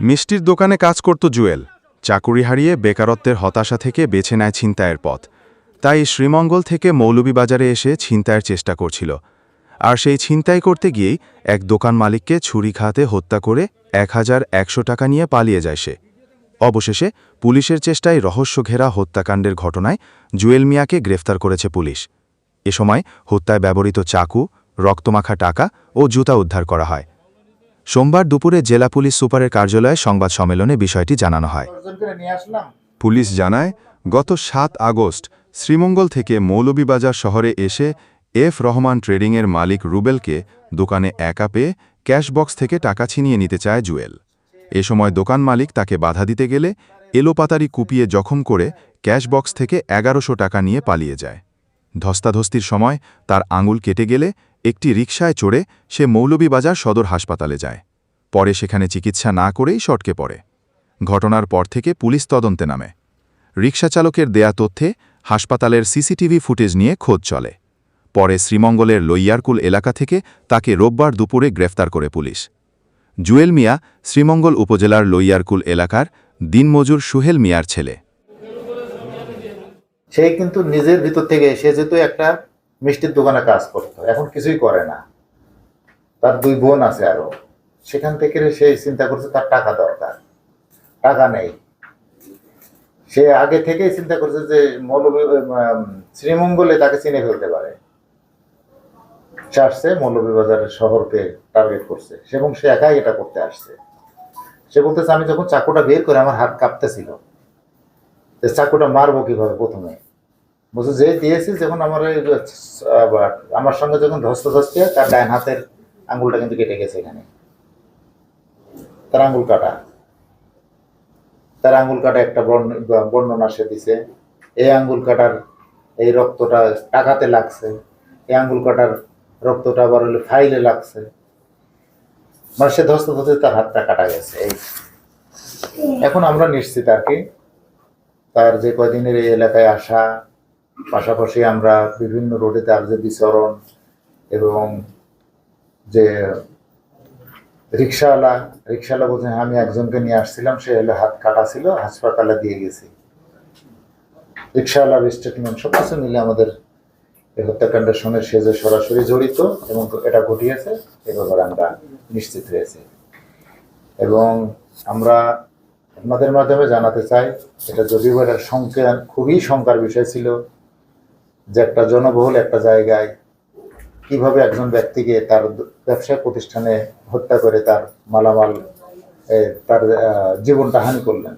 মিষ্টির দোকানে কাজ করত জুয়েল। চাকুরি হারিয়ে বেকারত্বের হতাশা থেকে বেছে নেয় ছিনতাইয়ের পথ। তাই শ্রীমঙ্গল থেকে মৌলভীবাজারে এসে ছিনতাইয়ের চেষ্টা করছিল। আর সেই ছিনতাই করতে গিয়েই এক দোকান মালিককে ছুরি খাতে হত্যা করে এক হাজার একশো টাকা নিয়ে পালিয়ে যায় সে। অবশেষে পুলিশের চেষ্টায় রহস্য ঘেরা হত্যাকাণ্ডের ঘটনায় জুয়েল মিয়াকে গ্রেফতার করেছে পুলিশ। এ সময় হত্যায় ব্যবহৃত চাকু, রক্তমাখা টাকা ও জুতা উদ্ধার করা হয়। সোমবার দুপুরে জেলা পুলিশ সুপারের কার্যালয়ে সংবাদ সম্মেলনে বিষয়টি জানানো হয়। পুলিশ জানায়, গত সাত আগস্ট শ্রীমঙ্গল থেকে মৌলভীবাজার শহরে এসে এফ রহমান ট্রেডিংয়ের মালিক রুবেলকে দোকানে একা পেয়ে ক্যাশ বক্স থেকে টাকা ছিনিয়ে নিতে চায় জুয়েল। এ সময় দোকান মালিক তাকে বাধা দিতে গেলে এলোপাতারি কুপিয়ে জখম করে ক্যাশ বক্স থেকে এগারোশো টাকা নিয়ে পালিয়ে যায়। ধস্তাধস্তির সময় তার আঙুল কেটে গেলে একটি রিকশায় চড়ে সে মৌলভীবাজার সদর হাসপাতালে যায়। পরে সেখানে চিকিৎসা না করেই সটকে পড়ে। ঘটনার পর থেকে পুলিশ তদন্তে নামে। রিকশা চালকের দেয়া তথ্যে হাসপাতালের সিসিটিভি ফুটেজ নিয়ে খোঁজ চলে। পরে শ্রীমঙ্গলের লইয়ারকুল এলাকা থেকে তাকে রোববার দুপুরে গ্রেফতার করে পুলিশ। জুয়েল মিয়া শ্রীমঙ্গল উপজেলার লইয়ারকুল এলাকার দিনমজুর সুহেল মিয়ার ছেলে। সে কিন্তু নিজের ভিতর থেকে সে যেহেতু একটা মিষ্টির দোকানে কাজ করতো, এখন কিছুই করে না। তার দুই বোন আছে আরও। সেখান থেকে সে চিন্তা করছে তার টাকা দরকার। টাকা নেই। সে আগে থেকেই চিন্তা করছে যে মৌলভী শ্রীমঙ্গলে তাকে চিনে ফেলতে পারে। সে আসছে মৌলভীবাজারের শহরকে টার্গেট করছে। এবং সে একাই এটা করতে আসছে। সে বলতেছে, আমি যখন চাকুটা বের করে আমার হাত কাঁপতেছিল চাকুটা মারবো কীভাবে প্রথমে? বলছে, যে দিয়েছি যখন আমার আমার সঙ্গে যখন ধস্ত ধস্তে তার ডাইন হাতের আঙ্গুলটা কিন্তু কেটে গেছে এখানে। তার আঙ্গুল কাটা। তার আঙ্গুল কাটা একটা বর্ণ- বর্ণনা সে দিছে, এই আঙ্গুল কাটার এই রক্তটা টাকাতে লাগছে। এই আঙ্গুল কাটার রক্তটা আবার হলে ফাইলে লাগছে। মানে সে ধস্ত ধস্তে তার হাতটা কাটা গেছে, এই। এখন আমরা নিশ্চিত আর কি, তার যে কদিনের এই এলাকায় আসা পাশাপাশি আমরা বিভিন্ন রোডে তার যে বিচরণ এবং যে রিক্সাওয়ালা রিক্সাওয়ালা বলছেন আমি একজনকে নিয়ে আসছিলাম, সে হলো হাত কাটা ছিল, হাসপাতালে দিয়ে গেছি। রিক্সাওয়ালার স্টেটমেন্ট সব কিছু মিলে আমাদের এই হত্যাকাণ্ডের সঙ্গে সে যে সরাসরি জড়িত এবং এটা ঘটিয়েছে, এ ব্যাপারে আমরা নিশ্চিত হয়েছি। এবং আমরা আপনাদের মাধ্যমে জানাতে চাই, এটা যদিও এটা সংখ্যা, খুবই শঙ্কার বিষয় ছিল যে একটা জনবহুল একটা জায়গায় কীভাবে একজন ব্যক্তিকে তার ব্যবসা প্রতিষ্ঠানে হত্যা করে তার মালামাল তার জীবনটা হানি করলেন।